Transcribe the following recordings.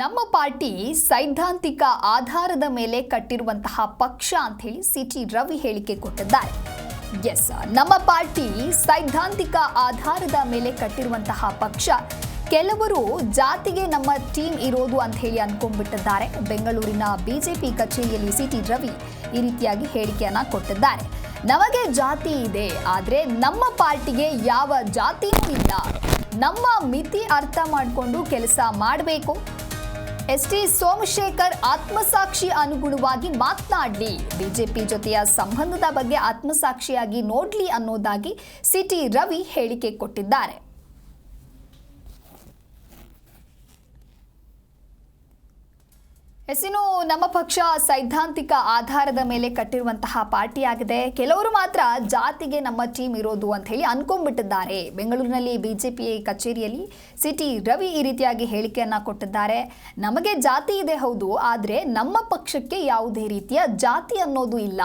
ನಮ್ಮ ಪಾರ್ಟಿ ಸೈದ್ಧಾಂತಿಕ ಆಧಾರದ ಮೇಲೆ ಕಟ್ಟಿರುವಂತಹ ಪಕ್ಷ ಅಂತ ಹೇಳಿ ಸಿಟಿ ರವಿ ಹೇಳಿಕೆ ಕೊಟ್ಟಿದ್ದಾರೆ. ಎಸ್ ನಮ್ಮ ಪಾರ್ಟಿ ಸೈದ್ಧಾಂತಿಕ ಆಧಾರದ ಮೇಲೆ ಕಟ್ಟಿರುವಂತಹ ಪಕ್ಷ. ಕೆಲವರು ಜಾತಿಗೆ ನಮ್ಮ ಟೀಮ್ ಇರೋದು ಅಂತ ಹೇಳಿ ಅನ್ಕೊಂಡ್ಬಿಟ್ಟಿದ್ದಾರೆ. ಬೆಂಗಳೂರಿನ ಬಿಜೆಪಿ ಕಚೇರಿಯಲ್ಲಿ ಸಿಟಿ ರವಿ ಈ ರೀತಿಯಾಗಿ ಹೇಳಿಕೆಯನ್ನ ಕೊಟ್ಟಿದ್ದಾರೆ. ನಮಗೆ ಜಾತಿ ಇದೆ, ಆದರೆ ನಮ್ಮ ಪಾರ್ಟಿಗೆ ಯಾವ ಜಾತಿಯೂ ಇಲ್ಲ. ನಮ್ಮ ಮಿತಿ ಅರ್ಥ ಮಾಡಿಕೊಂಡು ಕೆಲಸ ಮಾಡಬೇಕು. ಎಸ್ ಟಿ ಸೋಮಶೇಖರ್ ಆತ್ಮಸಾಕ್ಷಿ ಅನುಗುಣವಾಗಿ ಮಾತನಾಡಲಿ. ಬಿಜೆಪಿ ಜೊತೆಯ ಸಂಬಂಧದ ಬಗ್ಗೆ ಆತ್ಮಸಾಕ್ಷಿಯಾಗಿ ನೋಡ್ಲಿ ಅನ್ನೋದಾಗಿ ಸಿಟಿ ರವಿ ಹೇಳಿಕೆ ಕೊಟ್ಟಿದ್ದಾರೆ. ಎಸ್ ನಮ್ಮ ಪಕ್ಷ ಸೈದ್ಧಾಂತಿಕ ಆಧಾರದ ಮೇಲೆ ಕಟ್ಟಿರುವಂತಹ ಪಾರ್ಟಿಯಾಗಿದೆ. ಕೆಲವರು ಮಾತ್ರ ಜಾತಿಗೆ ನಮ್ಮ ಟೀಮ್ ಇರೋದು ಅಂತ ಹೇಳಿ ಅನ್ಕೊಂಡ್ಬಿಟ್ಟಿದ್ದಾರೆ. ಬೆಂಗಳೂರಿನಲ್ಲಿ ಬಿಜೆಪಿ ಕಚೇರಿಯಲ್ಲಿ ಸಿಟಿ ರವಿ ಈ ರೀತಿಯಾಗಿ ಹೇಳಿಕೆಯನ್ನ ಕೊಟ್ಟಿದ್ದಾರೆ. ನಮಗೆ ಜಾತಿ ಇದೆ ಹೌದು, ಆದರೆ ನಮ್ಮ ಪಕ್ಷಕ್ಕೆ ಯಾವುದೇ ರೀತಿಯ ಜಾತಿ ಅನ್ನೋದು ಇಲ್ಲ.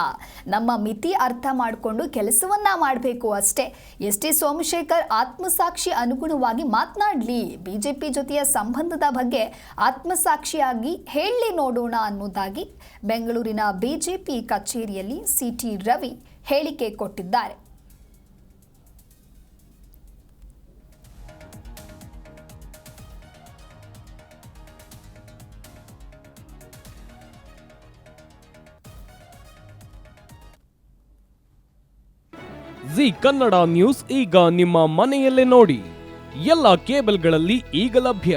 ನಮ್ಮ ಮಿತಿ ಅರ್ಥ ಮಾಡಿಕೊಂಡು ಕೆಲಸವನ್ನ ಮಾಡಬೇಕು ಅಷ್ಟೇ. ಎಸ್ ಟಿ ಸೋಮಶೇಖರ್ ಆತ್ಮಸಾಕ್ಷಿ ಅನುಗುಣವಾಗಿ ಮಾತನಾಡಲಿ. ಬಿಜೆಪಿ ಜೊತೆಯ ಸಂಬಂಧದ ಬಗ್ಗೆ ಆತ್ಮಸಾಕ್ಷಿಯಾಗಿ ಹೇಳಿ ನೋಡೋಣ ಅನ್ನೋದಾಗಿ ಬೆಂಗಳೂರಿನ ಬಿಜೆಪಿ ಕಚೇರಿಯಲ್ಲಿ ಸಿಟಿ ರವಿ ಹೇಳಿಕೆ ಕೊಟ್ಟಿದ್ದಾರೆ. ಜಿ ಕನ್ನಡ ನ್ಯೂಸ್ ಈಗ ನಿಮ್ಮ ಮನೆಯಲ್ಲೇ ನೋಡಿ. ಎಲ್ಲ ಕೇಬಲ್ಗಳಲ್ಲಿ ಈಗ ಲಭ್ಯ.